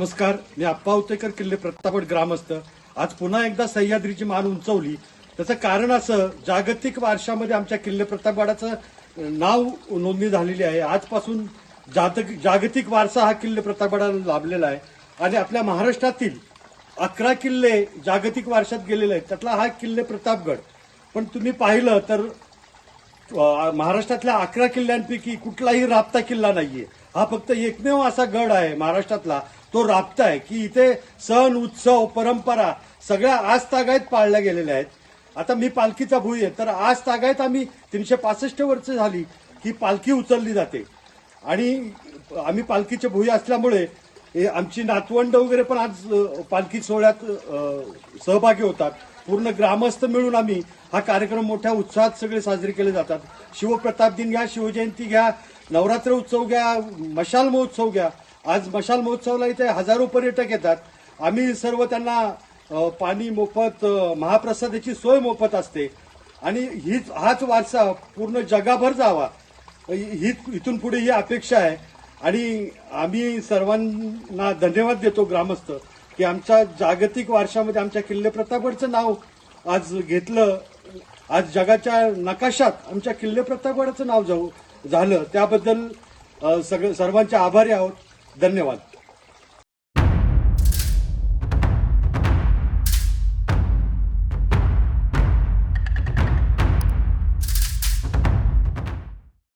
नमस्कार मी अप्पा उतेकर किल्ले प्रतापगड ग्रामस्थ. आज पुन्हा एकदा सह्याद्रीची मान उंचवली. त्याचं कारण असं जागतिक वारशामध्ये आमच्या किल्ले प्रतापगडाचं नाव नोंदणी झालेली आहे. आजपासून जातक जागतिक वारसा हा किल्ले प्रतापगडाला लाभलेला आहे. आणि आपल्या महाराष्ट्रातील अकरा किल्ले जागतिक वारशात गेलेले आहेत. त्यातला हा किल्ले प्रतापगड. पण तुम्ही पाहिलं तर महाराष्ट्रातल्या अकरा किल्ल्यांपैकी कुठलाही राबता किल्ला नाहीये. हा फक्त एकमेव असा गड आहे महाराष्ट्रातला. तो राबता आहे की इथे सण उत्सव परंपरा सगळ्या आज तागायत पाळल्या गेलेल्या आहेत. आता मी पालखीचा भुई आहे तर आज तागायत आम्ही तीनशे पासष्ट वर्ष झाली की पालखी उचलली जाते. आणि आम्ही पालखीचे भुई असल्यामुळे हे आमची नातवंड वगैरे पण आज पालखी सोहळ्यात सहभागी होतात. पूर्ण ग्रामस्थ मिळून आम्ही हा कार्यक्रम मोठ्या उत्साहात सगळे साजरे केले जातात. शिवप्रताप दिन घ्या शिवजयंती घ्या नवरात्र उत्सव घ्या मशाल महोत्सव घ्या. आज मशाल महोत्सवाला इथे हजारो पर्यटक येतात. आम्ही सर्व त्यांना पाणी मोफत महाप्रसादाची सोय मोफत असते. आणि हीच हाच वारसा पूर्ण जगाभर जावा. ही इथून पुढे ही अपेक्षा आहे. आणि आम्ही सर्वांना धन्यवाद देतो ग्रामस्थ की आमच्या जागतिक वारशामध्ये आमच्या किल्ले प्रतापगडचं नाव आज घेतलं. आज जगाच्या नकाशात आमच्या किल्ले प्रतापगडाचं नाव जाऊ झालं. त्याबद्दल सगळं सर्वांचे आभारी आहोत. धन्यवाद.